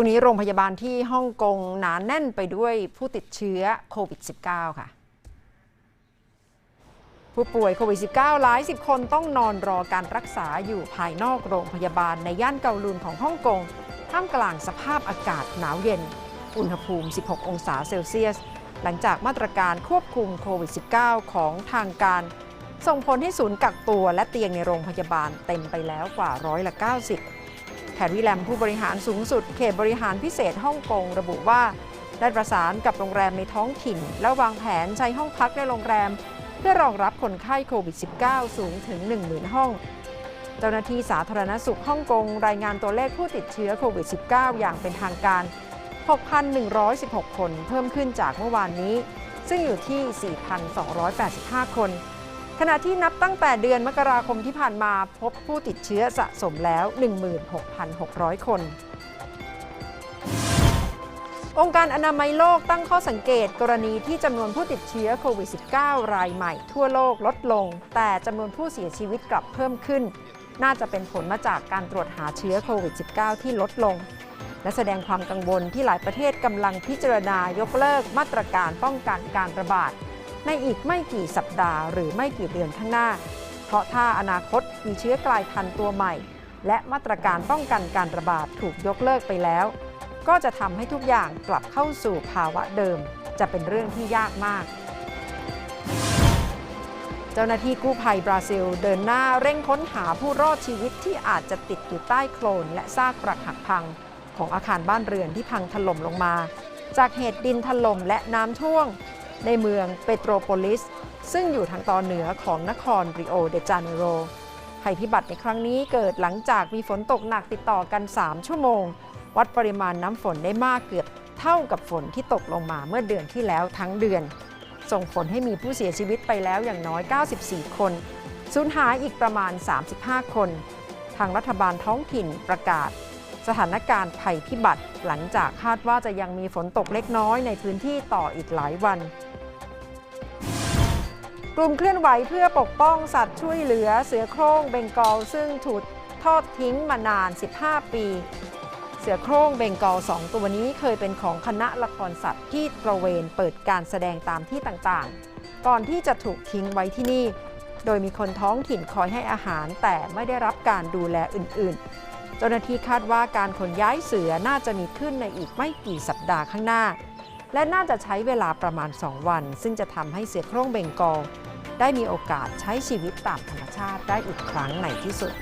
ตรงนี้โรงพยาบาลที่ฮ่องกงหนาแน่นไปด้วยผู้ติดเชื้อโควิด -19 ค่ะ ผู้ป่วยโควิด -19 หลายสิบคนต้องนอนรอการรักษาอยู่ภายนอกโรงพยาบาลในย่านเกาลูนของฮ่องกง ท่ามกลางสภาพอากาศหนาวเย็น อุณหภูมิ 16 องศาเซลเซียส หลังจากมาตรการควบคุมโควิด -19 ของทางการ ส่งผลให้ศูนย์กักตัวและเตียงในโรงพยาบาลเต็มไปแล้วกว่าร้อยละ 90 แคร์รีแลมผู้บริหารสูงสุดเขตบริหารพิเศษฮ่องกงระบุว่า ได้ประสานกับโรงแรมในท้องถิ่น และวางแผนใช้ห้องพักในโรงแรม เพื่อรองรับคนไข้โควิด -19 สูงถึง 10,000 ห้อง เจ้าหน้าที่สาธารณสุขฮ่องกงรายงานตัวเลขผู้ติดเชื้อโควิด -19 อย่างเป็นทางการ 6,116 คนเพิ่มขึ้นจากเมื่อวานนี้ ซึ่งอยู่ที่ 4,285 คน ขณะที่นับตั้งแต่เดือนมกราคมที่ผ่านมาพบผู้ติดเชื้อสะสมแล้ว 16,600 คน องค์การอนามัยโลกตั้งข้อสังเกตกรณีที่จำนวนผู้ติดเชื้อโควิด -19 รายใหม่ทั่วโลกลดลง แต่จำนวนผู้เสียชีวิตกลับเพิ่มขึ้น น่าจะเป็นผลมาจากการตรวจหาเชื้อโควิด -19 ที่ลดลง และแสดงความกังวลที่หลายประเทศกำลังพิจารณายกเลิกมาตรการป้องกันการระบาด ในอีกไม่กี่สัปดาห์หรือไม่กี่เดือนข้างหน้า เพราะถ้าอนาคตมีเชื้อกลายพันธุ์ตัวใหม่ และมาตรการป้องกันการระบาดถูกยกเลิกไปแล้ว ก็จะทำให้ทุกอย่างกลับเข้าสู่ภาวะเดิม จะเป็นเรื่องที่ยากมาก เจ้าหน้าที่กู้ภัยบราซิล เดินหน้าเร่งค้นหาผู้รอดชีวิตที่อาจจะติดอยู่ใต้โคลนและซากปรักหักพัง ของอาคารบ้านเรือนที่พังถล่มลงมา จากเหตุดินถล่มและน้ำท่วม ในเมืองเปโตรโปลิส ซึ่งอยู่ทางตอนเหนือของนครริโอเดจาเนโรภัยพิบัติในครั้งนี้เกิดหลังจากมีฝนตกหนักติดต่อกัน 3 ชั่วโมง วัดปริมาณน้ำฝนได้มากเกือบเท่ากับฝนที่ตกลงมาเมื่อเดือนที่แล้วทั้งเดือน ส่งผลให้มีผู้เสียชีวิตไปแล้วอย่างน้อย 94 คนสูญหายอีกประมาณ 35 คน ทางรัฐบาลท้องถิ่นประกาศ สถานการณ์ภัยพิบัติ หลังจากคาดว่าจะยังมีฝนตกเล็กน้อยในพื้นที่ต่ออีกหลายวัน กลุ่มเคลื่อนไหวเพื่อปกป้องสัตว์ช่วยเหลือเสือโคร่งเบงกอลซึ่งถูกทอดทิ้งมานาน 15 ปี เสือโคร่งเบงกอลสองตัวนี้เคยเป็นของคณะละครสัตว์ที่ตระเวนเปิดการแสดงตามที่ต่างๆ ก่อนที่จะถูกทิ้งไว้ที่นี่ โดยมีคนท้องถิ่นคอยให้อาหารแต่ไม่ได้รับการดูแลอื่นๆ เจ้าหน้าที่คาดว่าการขนย้ายเสือน่าจะมีขึ้นในอีกไม่กี่สัปดาห์ข้างหน้า และน่าจะใช้เวลาประมาณ 2 วัน ซึ่งจะทำให้เสือโคร่งเบงกอลได้มีโอกาสใช้ชีวิตตามธรรมชาติได้อีกครั้งในที่สุด